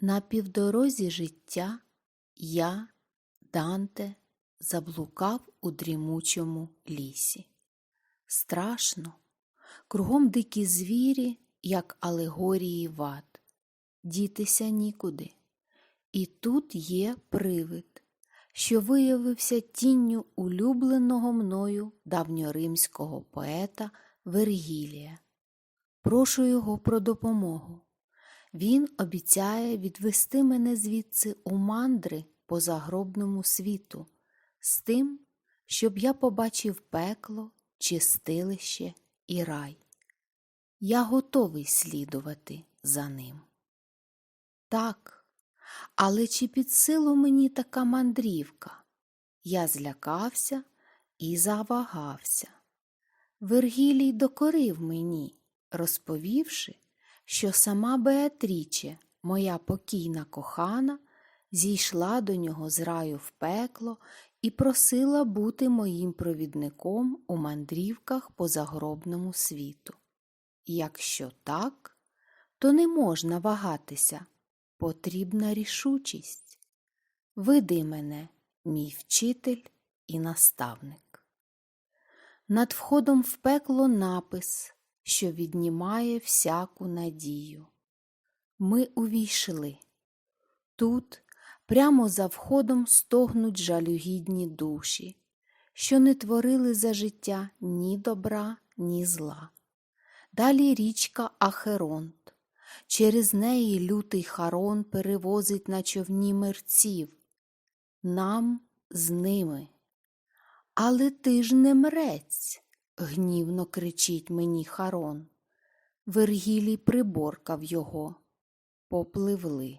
На півдорозі життя я, Данте, заблукав у дрімучому лісі. Страшно, кругом дикі звірі, як алегорії вад, дітися нікуди. І тут є привид, що виявився тінню улюбленого мною давньоримського поета Вергілія. Прошу його про допомогу. Він обіцяє відвести мене звідси у мандри по загробному світу, з тим, щоб я побачив пекло, чистилище і рай. Я готовий слідувати за ним. Так, але чи під силу мені така мандрівка? Я злякався і завагався. Вергілій докорив мені, розповівши, що сама Беатріче, моя покійна кохана, зійшла до нього з раю в пекло і просила бути моїм провідником у мандрівках по загробному світу. Якщо так, то не можна вагатися, потрібна рішучість. Види мене, мій вчитель і наставник. Над входом в пекло напис, що віднімає всяку надію. Ми увійшли. Тут, прямо за входом, стогнуть жалюгідні душі, що не творили за життя ні добра, ні зла. Далі річка Ахеронт. Через неї лютий харон перевозить на човні мерців. Нам з ними. Але ти ж не мрець, гнівно кричить мені Харон. Вергілій приборкав його. Попливли.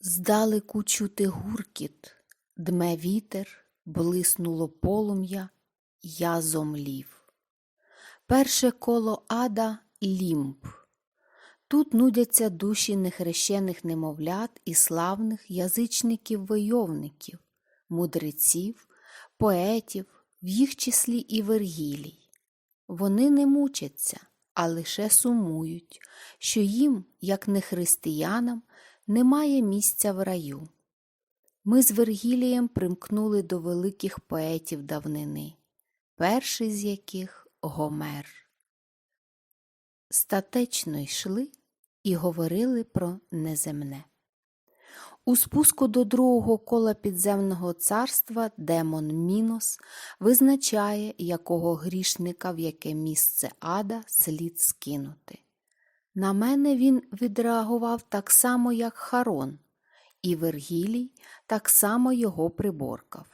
Здалеку чути гуркіт, дме вітер, блиснуло полум'я, я зомлів. Перше коло ада лімб. Тут нудяться душі нехрещених немовлят і славних язичників-войовників, мудреців, поетів, в їх числі і Вергілій. Вони не мучаться, а лише сумують, що їм, як нехристиянам, немає місця в раю. Ми з Вергілієм примкнули до великих поетів давнини, перший з яких Гомер. Статечно йшли і говорили про неземне. У спуску до другого кола підземного царства демон Мінос визначає, якого грішника в яке місце ада слід скинути. На мене він відреагував так само, як Харон, і Вергілій так само його приборкав.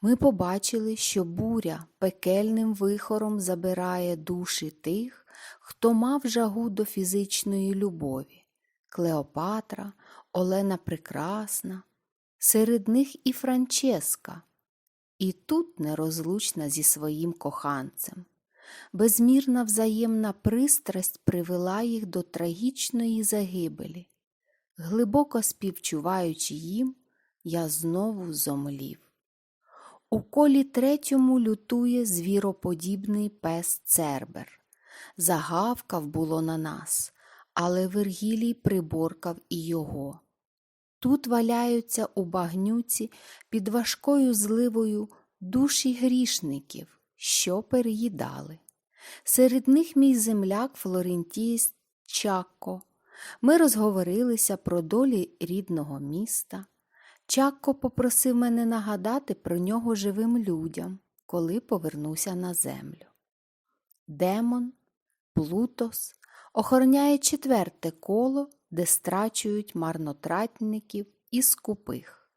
Ми побачили, що буря пекельним вихором забирає душі тих, хто мав жагу до фізичної любові Клеопатра, Олена Прекрасна, серед них і Франческа, і тут нерозлучна зі своїм коханцем. Безмірна взаємна пристрасть привела їх до трагічної загибелі. Глибоко співчуваючи їм, я знову зомлів. У колі третьому лютує звіроподібний пес Цербер. Загавкав було на нас, але Вергілій приборкав і його. Тут валяються у багнюці під важкою зливою душі грішників, що переїдали. Серед них мій земляк Флорентієс Чакко. Ми розговорилися про долі рідного міста. Чакко попросив мене нагадати про нього живим людям, коли повернуся на землю. Демон, Плутос охороняє четверте коло, де страчують марнотратників і скупих.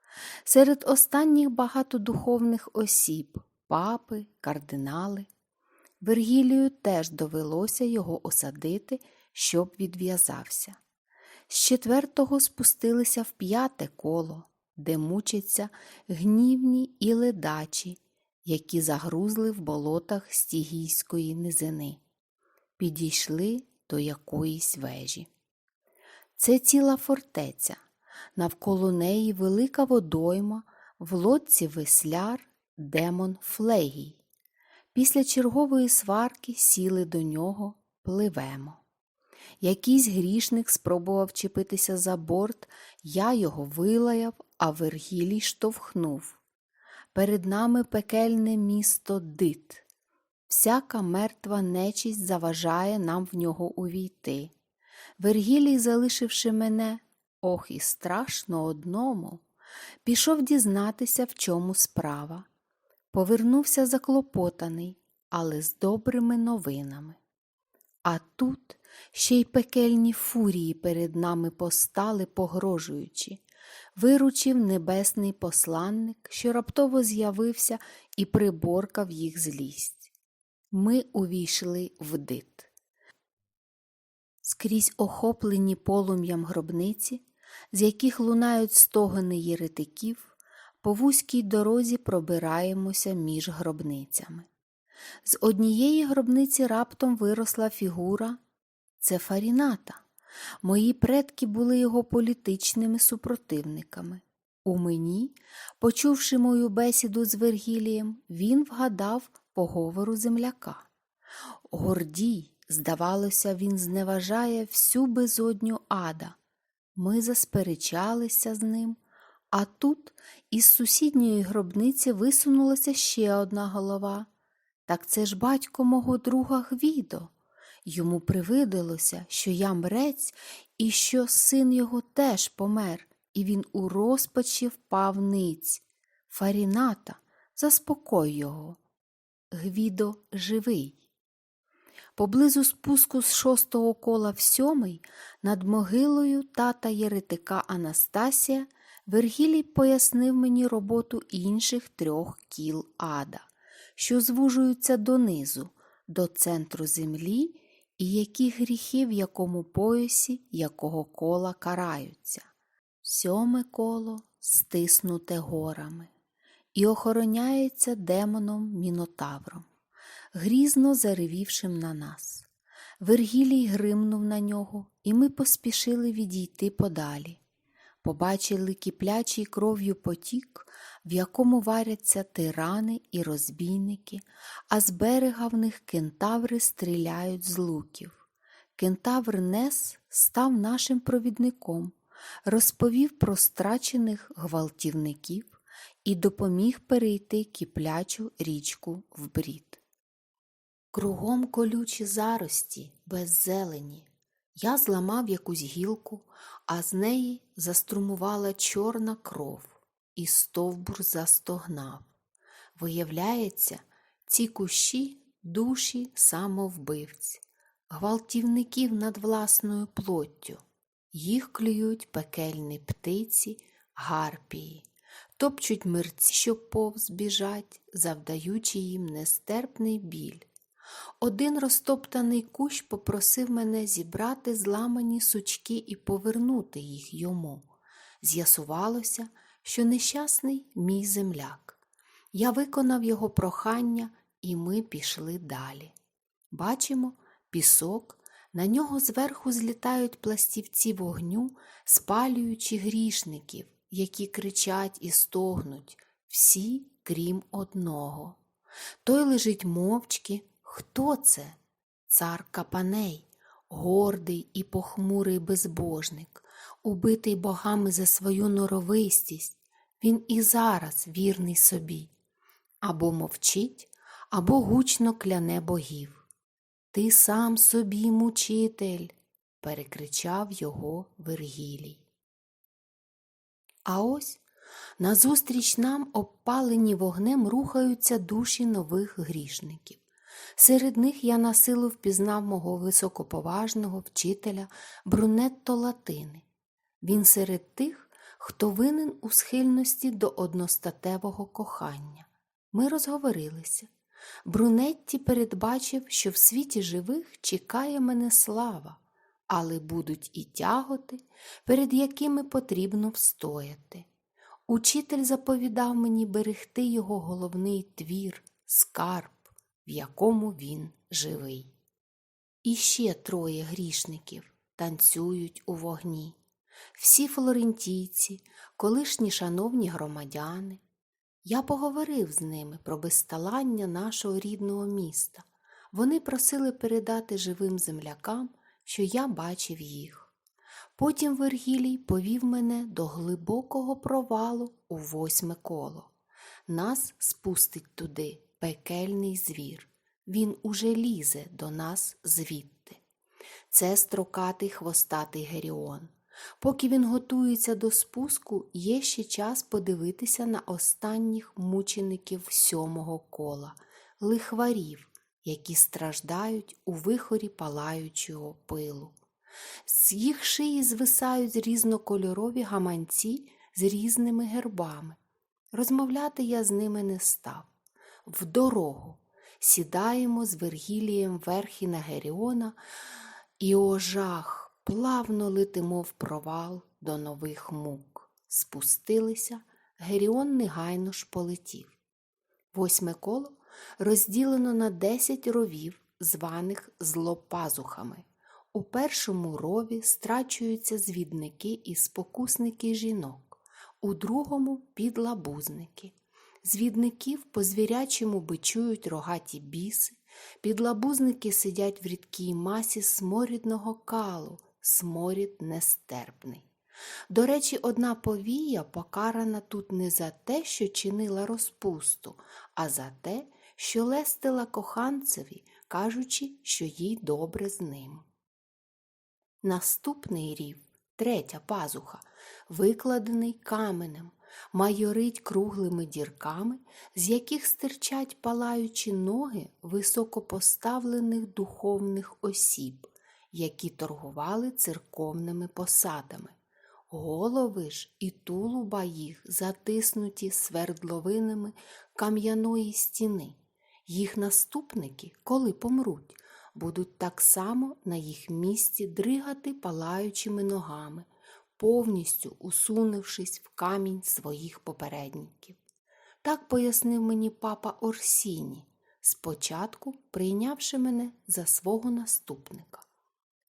Серед останніх багато духовних осіб, папи, кардинали. Вергілію теж довелося його осадити, щоб відв'язався. З четвертого спустилися в п'яте коло, де мучаться гнівні і ледачі, які загрузли в болотах стігійської низини. Підійшли до якоїсь вежі. Це ціла фортеця, навколо неї велика водойма, в лодці весляр, демон Флегій. Після чергової сварки сіли до нього, пливемо. Якийсь грішник спробував чіпитися за борт, я його вилаяв, а Вергілій штовхнув. Перед нами пекельне місто Дит. Всяка мертва нечість заважає нам в нього увійти. Вергілій, залишивши мене, ох, і страшно одному, пішов дізнатися, в чому справа. Повернувся заклопотаний, але з добрими новинами. А тут ще й пекельні фурії перед нами постали, погрожуючи. Виручив небесний посланник, що раптово з'явився і приборкав їх злість. Ми увійшли в дит. Скрізь охоплені полум'ям гробниці, з яких лунають стогони єретиків, по вузькій дорозі пробираємося між гробницями. З однієї гробниці раптом виросла фігура це Фаріната. Мої предки були його політичними супротивниками. У мені, почувши мою бесіду з Вергілієм, він вгадав поговору земляка. Гордій, здавалося, він зневажає всю безодню ада. Ми засперечалися з ним, а тут із сусідньої гробниці висунулася ще одна голова. Так це ж батько мого друга Гвідо. Йому привидалося, що я мрець і що син його теж помер, і він у розпачі впав ниць. Фаріната, заспокой його. Гвідо живий. Поблизу спуску з шостого кола в сьомий над могилою тата єретика Анастасія Вергілій пояснив мені роботу інших трьох кіл ада, що звужуються донизу, до центру землі і які гріхи в якому поясі якого кола караються. Сьоме коло стиснуте горами і охороняється демоном Мінотавром, грізно заревівшим на нас. Вергілій гримнув на нього, і ми поспішили відійти подалі. Побачили киплячий кров'ю потік, в якому варяться тирани і розбійники, а з берега в них кентаври стріляють з луків. Кентавр Нес став нашим провідником, розповів про страчених гвалтівників і допоміг перейти киплячу річку в брід. Кругом колючі зарості, без зелені. Я зламав якусь гілку, а з неї заструмувала чорна кров, і стовбур застогнав. Виявляється, ці кущі душі самовбивць, гвалтівників над власною плоттю. Їх клюють пекельні птиці, гарпії, топчуть мерці, що повз біжать, завдаючи їм нестерпний біль. Один розтоптаний кущ попросив мене зібрати зламані сучки і повернути їх йому. З'ясувалося, що нещасний мій земляк. Я виконав його прохання, і ми пішли далі. Бачимо пісок, на нього зверху злітають пластівці вогню, спалюючи грішників, які кричать і стогнуть, всі крім одного. Той лежить мовчки. Хто це? Цар Капаней, гордий і похмурий безбожник, убитий богами за свою норовистість, він і зараз вірний собі. Або мовчить, або гучно кляне богів. Ти сам собі мучитель, перекричав його Вергілій. А ось назустріч нам обпалені вогнем рухаються душі нових грішників. Серед них я на силу впізнав мого високоповажного вчителя Брунетто Латини. Він серед тих, хто винен у схильності до одностатевого кохання. Ми розговорилися. Брунетті передбачив, що в світі живих чекає мене слава, але будуть і тяготи, перед якими потрібно встояти. Учитель заповідав мені берегти його головний твір, скарб в якому він живий. І ще троє грішників танцюють у вогні. Всі флорентійці, колишні шановні громадяни. Я поговорив з ними про безталання нашого рідного міста. Вони просили передати живим землякам, що я бачив їх. Потім Вергілій повів мене до глибокого провалу у восьме коло. Нас спустить туди пекельний звір. Він уже лізе до нас звідти. Це строкатий хвостатий Геріон. Поки він готується до спуску, є ще час подивитися на останніх мучеників сьомого кола, лихварів, які страждають у вихорі палаючого пилу. З їх шиї звисають різнокольорові гаманці з різними гербами. Розмовляти я з ними не став. В дорогу сідаємо з Вергілієм верхи на Геріона, і о жах! плавно летимо в провал до нових мук. Спустилися, Геріон негайно ж полетів. Восьме коло розділено на десять ровів, званих злопазухами. У першому рові страчуються звідники і спокусники жінок, у другому підлабузники. Звідників по звірячому бичують рогаті біси, підлабузники сидять в рідкій масі сморідного калу, сморід нестерпний. До речі, одна повія покарана тут не за те, що чинила розпусту, а за те, що лестила коханцеві, кажучи, що їй добре з ним. Наступний рів, третя пазуха, викладений каменем, майорить круглими дірками, з яких стирчать палаючі ноги високопоставлених духовних осіб, які торгували церковними посадами. Голови ж і тулуба їх затиснуті свердловинами кам'яної стіни. Їх наступники, коли помруть, будуть так само на їх місці дригати палаючими ногами, повністю усунувшись в камінь своїх попередників. Так пояснив мені папа Орсіні, спочатку прийнявши мене за свого наступника.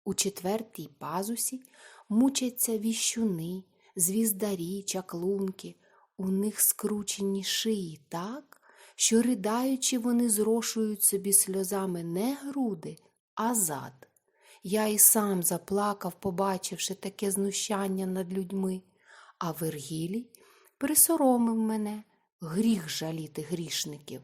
У четвертій пазусі мучаться віщуни, звіздарі, чаклунки, у них скручені шиї так, що, ридаючи, вони зрошують собі сльозами не груди, а зад. Я і сам заплакав, побачивши таке знущання над людьми, а Вергілій присоромив мене гріх жаліти грішників.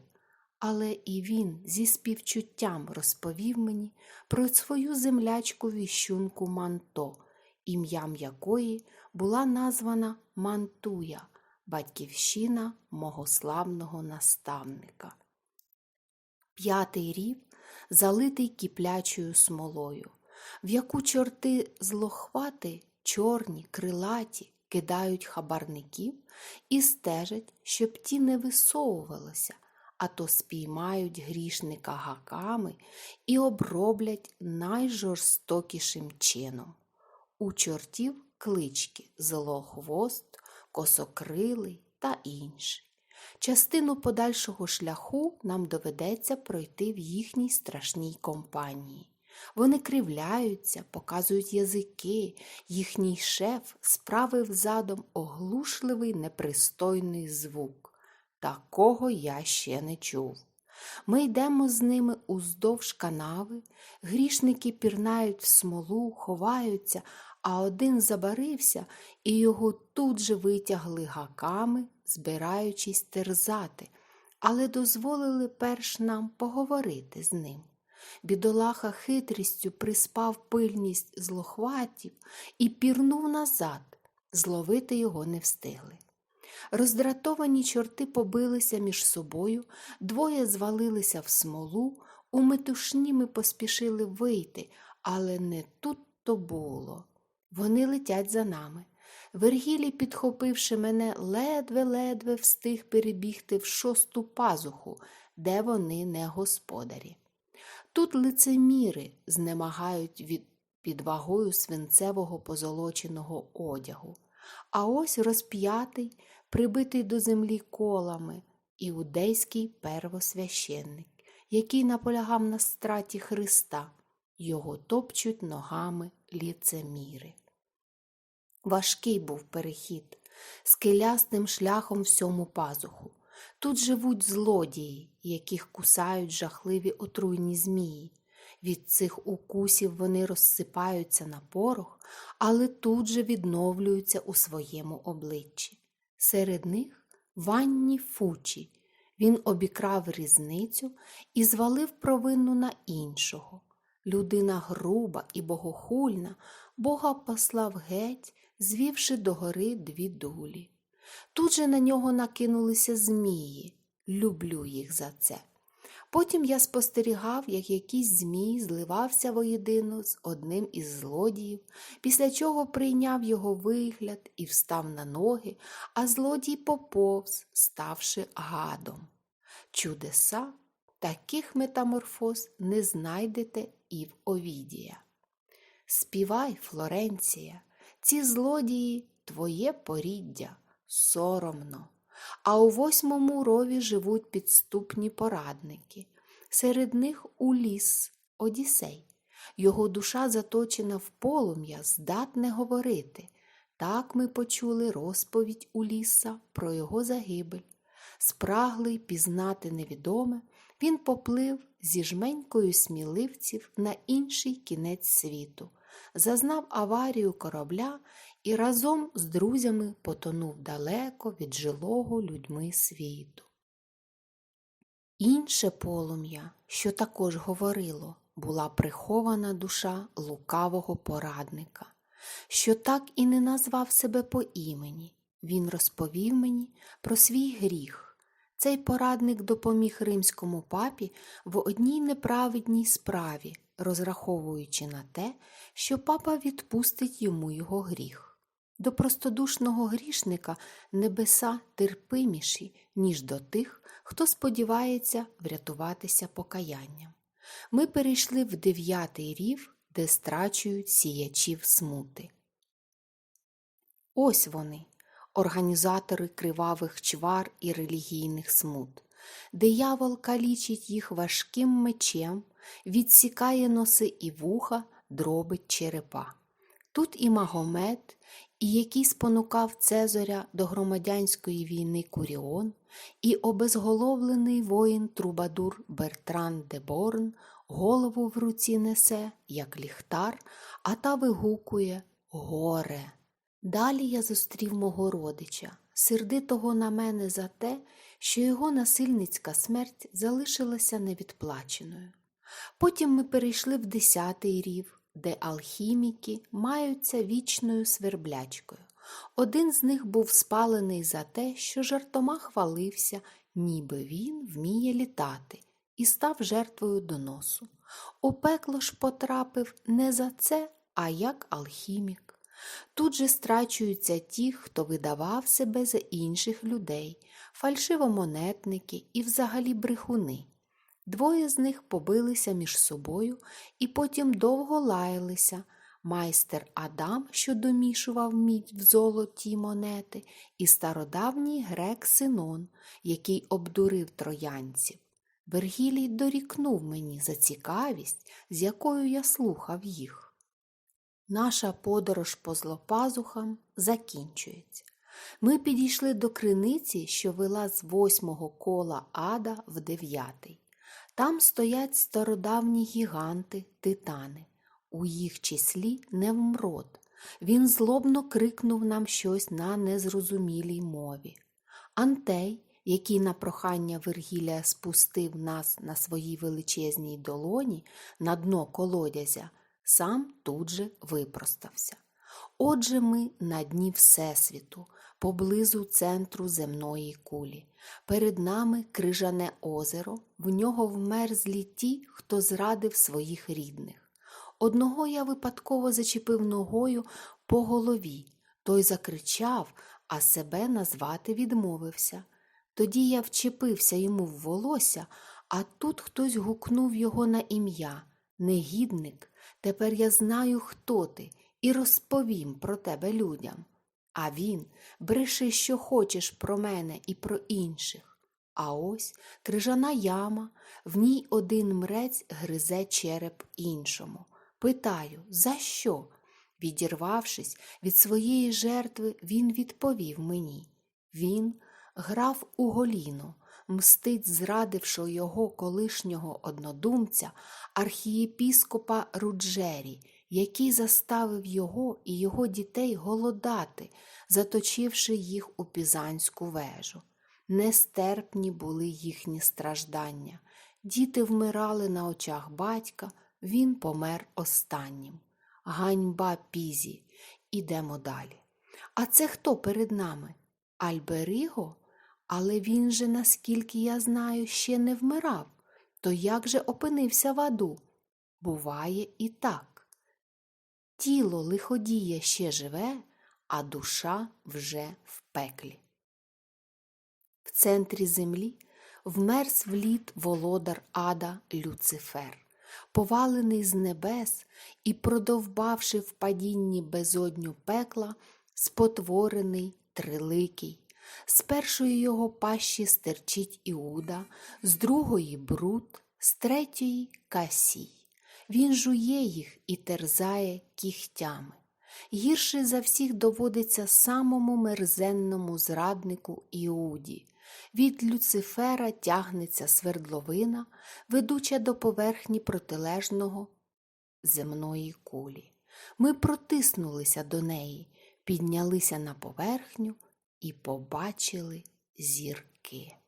Але і він зі співчуттям розповів мені про свою землячку віщунку Манто, ім'ям якої була названа Мантуя, батьківщина мого славного наставника. П'ятий рів залитий кіплячою смолою, в яку чорти злохвати, чорні, крилаті, кидають хабарників і стежать, щоб ті не висовувалися, а то спіймають грішника гаками і оброблять найжорстокішим чином. У чортів клички злохвост, косокрилий та інші. Частину подальшого шляху нам доведеться пройти в їхній страшній компанії. Вони кривляються, показують язики, їхній шеф справив задом оглушливий непристойний звук. Такого я ще не чув. Ми йдемо з ними уздовж канави, грішники пірнають в смолу, ховаються, а один забарився, і його тут же витягли гаками, збираючись терзати, але дозволили перш нам поговорити з ним. Бідолаха хитрістю приспав пильність злохватів і пірнув назад, зловити його не встигли. Роздратовані чорти побилися між собою, двоє звалилися в смолу, у метушні ми поспішили вийти, але не тут то було. Вони летять за нами. Вергілій, підхопивши мене, ледве-ледве встиг перебігти в шосту пазуху, де вони не господарі. Тут лицеміри знемагають від під вагою свинцевого позолоченого одягу, а ось розп'ятий, прибитий до землі колами, іудейський первосвященник, який наполягав на страті Христа, його топчуть ногами ліцеміри. Важкий був перехід, скелястим шляхом всьому пазуху. Тут живуть злодії, яких кусають жахливі отруйні змії. Від цих укусів вони розсипаються на порох, але тут же відновлюються у своєму обличчі. Серед них Ванні Фучі. Він обікрав різницю і звалив провину на іншого. Людина груба і богохульна, Бога послав геть, звівши догори дві дулі. Тут же на нього накинулися змії. Люблю їх за це. Потім я спостерігав, як якийсь змій зливався воєдино з одним із злодіїв, після чого прийняв його вигляд і встав на ноги, а злодій поповз, ставши гадом. Чудеса таких метаморфоз не знайдете і в Овідія. Співай, Флоренція, ці злодії твоє поріддя, соромно. А у восьмому рові живуть підступні порадники. Серед них Уліс, Одіссей. Його душа заточена в полум'я, здатне говорити. Так ми почули розповідь Уліса про його загибель. Спраглий пізнати невідоме, він поплив зі жменькою сміливців на інший кінець світу, зазнав аварію корабля і разом з друзями потонув далеко від жилого людьми світу. Інше полум'я, що також говорило, була прихована душа лукавого порадника, що так і не назвав себе по імені. Він розповів мені про свій гріх. Цей порадник допоміг римському папі в одній неправедній справі, розраховуючи на те, що папа відпустить йому його гріх. До простодушного грішника небеса терпиміші, ніж до тих, хто сподівається врятуватися покаянням. Ми перейшли в дев'ятий рів, де страчують сіячів смути. Ось вони, організатори кривавих чвар і релігійних смут. Диявол калічить їх важким мечем, відсікає носи і вуха, дробить черепа. Тут і Магомед, і який спонукав Цезаря до громадянської війни Куріон, і обезголовлений воїн Трубадур Бертран де Борн голову в руці несе, як ліхтар, а та вигукує горе. Далі я зустрів мого родича, сердитого на мене за те, що його насильницька смерть залишилася невідплаченою. Потім ми перейшли в десятий рів, де алхіміки маються вічною сверблячкою. Один з них був спалений за те, що жартома хвалився, ніби він вміє літати, і став жертвою доносу. У пекло ж потрапив не за це, а як алхімік. Тут же страчуються ті, хто видавав себе за інших людей, фальшивомонетники і взагалі брехуни. Двоє з них побилися між собою і потім довго лаялися. Майстер Адам, що домішував мідь в золоті монети, і стародавній грек Синон, який обдурив троянців. Вергілій дорікнув мені за цікавість, з якою я слухав їх. Наша подорож по злопазухам закінчується. Ми підійшли до криниці, що вела з восьмого кола ада в дев'ятий. Там стоять стародавні гіганти, титани, у їх числі Невмрод. Він злобно крикнув нам щось на незрозумілій мові. Антей, який на прохання Вергілія спустив нас на своїй величезній долоні на дно колодязя, сам тут же випростався. Отже, ми на дні Всесвіту, поблизу центру земної кулі. Перед нами крижане озеро, в нього вмерзлі ті, хто зрадив своїх рідних. Одного я випадково зачепив ногою по голові, той закричав, а себе назвати відмовився. Тоді я вчепився йому в волосся, а тут хтось гукнув його на ім'я Негідник, тепер я знаю, хто ти, і розповім про тебе людям. А він бреши, що хочеш про мене і про інших. А ось крижана яма, в ній один мрець гризе череп іншому. Питаю, за що? Відірвавшись від своєї жертви, він відповів мені. Він грав у голіно, мстить, зрадивши його колишнього однодумця, архієпіскопа Руджері, який заставив його і його дітей голодати, заточивши їх у Пізанську вежу. Нестерпні були їхні страждання. Діти вмирали на очах батька, він помер останнім. Ганьба пізі. Ідемо далі. А це хто перед нами? Альберіго? Але він же, наскільки я знаю, ще не вмирав. То як же опинився в аду? Буває і так. Тіло лиходія ще живе, а душа вже в пеклі. В центрі землі вмерз в лід володар ада Люцифер, повалений з небес і, продовбавши в падінні безодню пекла, спотворений триликий. З першої його пащі стерчить Іуда, з другої бруд, з третьої касій. Він жує їх і терзає кігтями. Гірше за всіх доводиться самому мерзенному зраднику Іуді. Від Люцифера тягнеться свердловина, ведуча до поверхні протилежного земної кулі. Ми протиснулися до неї, піднялися на поверхню і побачили зірки.